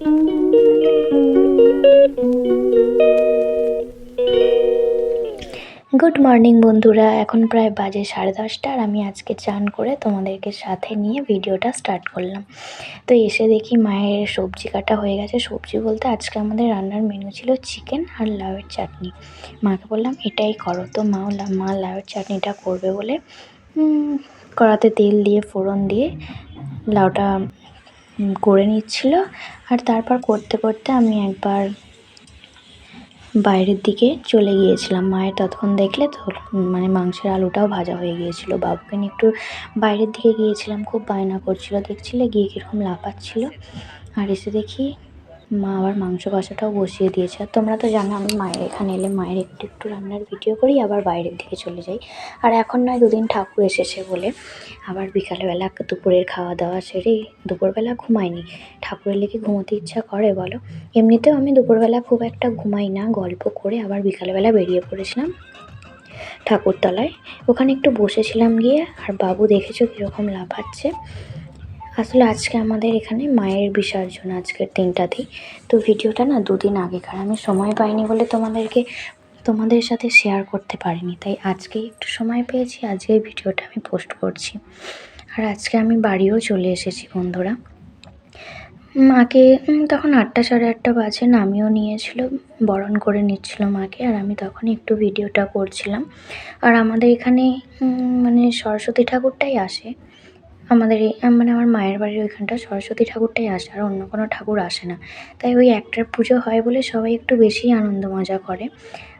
Good morning বন্ধুরা। এখন প্রায় বাজে সাড়ে দশটা আর আমি আজকে চান করে তোমাদেরকে সাথে নিয়ে ভিডিওটা স্টার্ট করলাম। তো এসে দেখি মায়ের সবজি কাটা হয়ে গেছে। সবজি বলতে আজকে আমাদের রান্নার মেনু ছিল চিকেন আর লাউয়ের চাটনি। মাকে বললাম, এটাই করো। তো মাও মা লাউয়ের চাটনিটা করবে বলে কড়াতে তেল দিয়ে, ফোড়ন দিয়ে, লাউটা করে নিচ্ছিল। আর তারপর করতে করতে আমি একবার বাইরের দিকে চলে গিয়েছিলাম। মায়ের ততক্ষণ দেখলে তো মানে মাংসের আলুটাও ভাজা হয়ে গিয়েছিল। বাবুকে নিয়ে একটু বাইরের দিকে গিয়েছিলাম, খুব বায়না করছিল। দেখছিলে গিয়ে কীরকম লাফাচ্ছিল। আর এসে দেখি মা আবার মাংস কষাটাও বসিয়ে দিয়েছে। আর তোমরা তো জানো, আমি মায়ের এখানে এলে মায়ের একটু একটু রান্নার ভিডিও করি, আবার বাইরের দিকে চলে যাই। আর এখন নয়, দুদিন ঠাকুর এসেছে বলে আবার বিকালবেলা দুপুরের খাওয়া দাওয়া সেরে দুপুরবেলা ঘুমাইনি ঠাকুরের লেগে ঘুমোতে ইচ্ছা করে বলো। এমনিতেও আমি দুপুরবেলা খুব একটা ঘুমাই না, গল্প করে আবার বিকালবেলা বেরিয়ে পড়েছিলাম ঠাকুরতলায়। ওখানে একটু বসেছিলাম গিয়ে, আর বাবু দেখেছ কীরকম লাফাচ্ছে। আসলে আজকে আমাদের এখানে মায়ের বিসর্জন আজকের দিনটাতেই তো ভিডিওটা না দুদিন আগেকার। আমি সময় পাইনি বলে তোমাদেরকে, তোমাদের সাথে শেয়ার করতে পারিনি। তাই আজকে একটু সময় পেয়েছি, আজকে ভিডিওটা আমি পোস্ট করছি। আর আজকে আমি বাড়িও চলে এসেছি বন্ধুরা। মাকে তখন আটটা সাড়ে আটটা বাজে নামিয়েও নিয়েছিল বরণ করে নিচ্ছিল মাকে, আর আমি তখন একটু ভিডিওটা করছিলাম। আর আমাদের এখানে মানে সরস্বতী ঠাকুরটাই আসে। আমাদের এই মানে আমার মায়ের বাড়ির ওইখানটা সরস্বতী ঠাকুরটাই আসে আর অন্য কোনো ঠাকুর আসে না। তাই ওই একটার পুজো হয় বলে সবাই একটু বেশি আনন্দ মজা করে।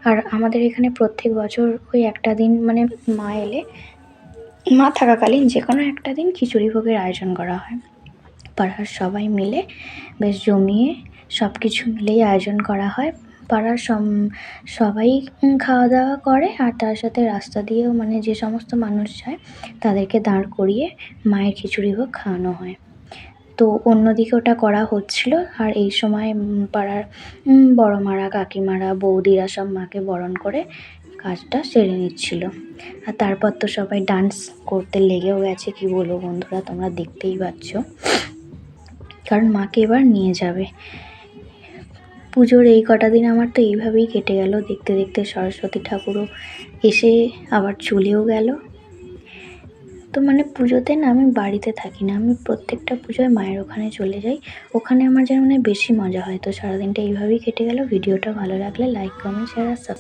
আর আমাদের এখানে প্রত্যেক বছর ওই একটা দিন মানে মা এলে মা থাকাকালীন যে কোনো একটা দিন খিচুড়ি ভোগের আয়োজন করা হয়। পাড়ার সবাই মিলে বেশ জমিয়ে সব কিছু মিলেই আয়োজন করা হয়। পাড়ার সবাই খাওয়া দাওয়া করে আর তার সাথে রাস্তা দিয়েও মানে যে সমস্ত মানুষ যায় তাদেরকে দাঁড় করিয়ে মায়ের খিচুড়ি ভোগ খাওয়ানো হয়। তো অন্যদিকে ওটা করা হচ্ছিল আর এই সময় পাড়ার বড় মারা কাকিমারা, বৌদিরা সব মাকে বরণ করে কাজটা সেরে নিচ্ছিল। আর তারপর তো সবাই ডান্স করতে লেগেও গেছে, কি বলব বন্ধুরা, তোমরা দেখতেই পাচ্ছ। কারণ মাকে এবার নিয়ে যাবে। পুজোর এই কটা দিন আমার তো এইভাবেই কেটে গেল। দেখতে দেখতে সরস্বতী ঠাকুরও এসে আবার চলেও গেল। তো মানে পুজোতে না আমি বাড়িতে থাকি না, আমি প্রত্যেকটা পুজোয় মায়ের ওখানে চলে যাই। ওখানে আমার যেন মানে বেশি মজা হয়। তো সারাদিনটা এইভাবেই কেটে গেল। ভিডিওটা ভালো লাগলে লাইক কমেন্ট শেয়ার আর সাবস্ক্রাইব